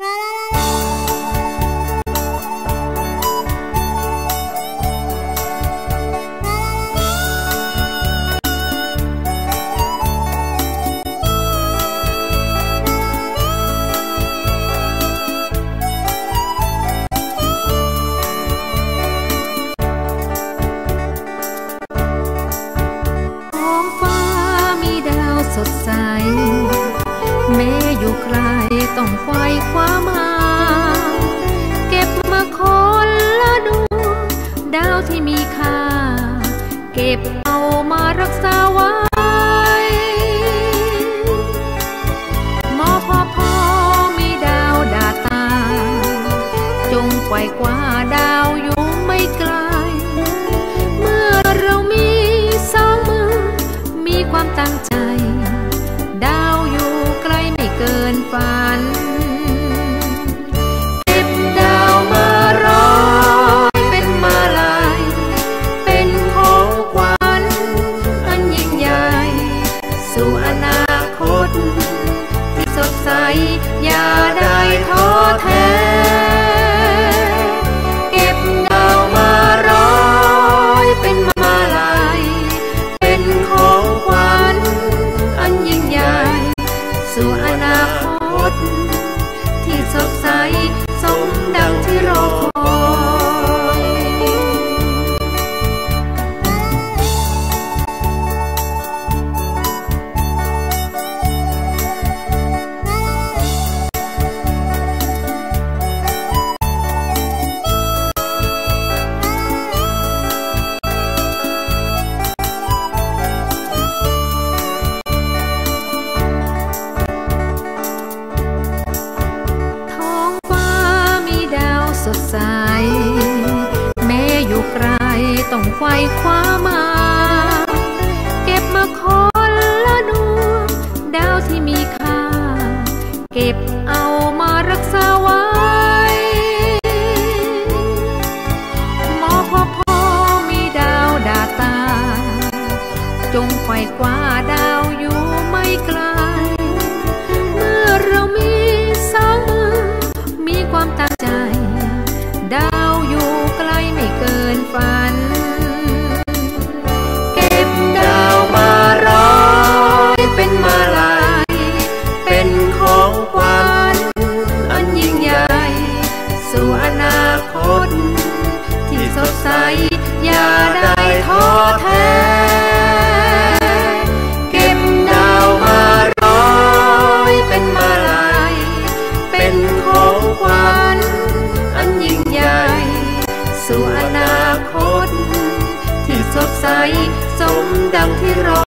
La la la. อยู่ใครต้องควายคว้ามา เก็บมาคนละดวงดาวที่มีค่า เก็บเอามารักษาไว้มอพอพอมีดาวดาตา จงควายคว้าดาวอยู่ เก็บดามาร้อยเป็นมาลายเป็นของขวัญอันยิ่งใหญ่สู่อนาคตที่สดใสสมดังที่รอคอย ต้องควายคว้ามา เก็บมาคนละดวงดาวที่มีค่า เก็บเอามารักษาไว้มอพ่อพ่อมีดาวดาตา จงไขว่คว้าดาวอยู่ไม่ไกล เมื่อเรามีสองมือ มีความตั้งใจ ดาวอยู่ไกลไม่เกินฝัน คต ที่สดใส อย่าได้ท้อแท้เก็บดาวมาร้อยเป็นมาลายเป็นของขวัญอันยิ่งใหญ่ สู่อนาคต ที่สดใส สมดังที่รอ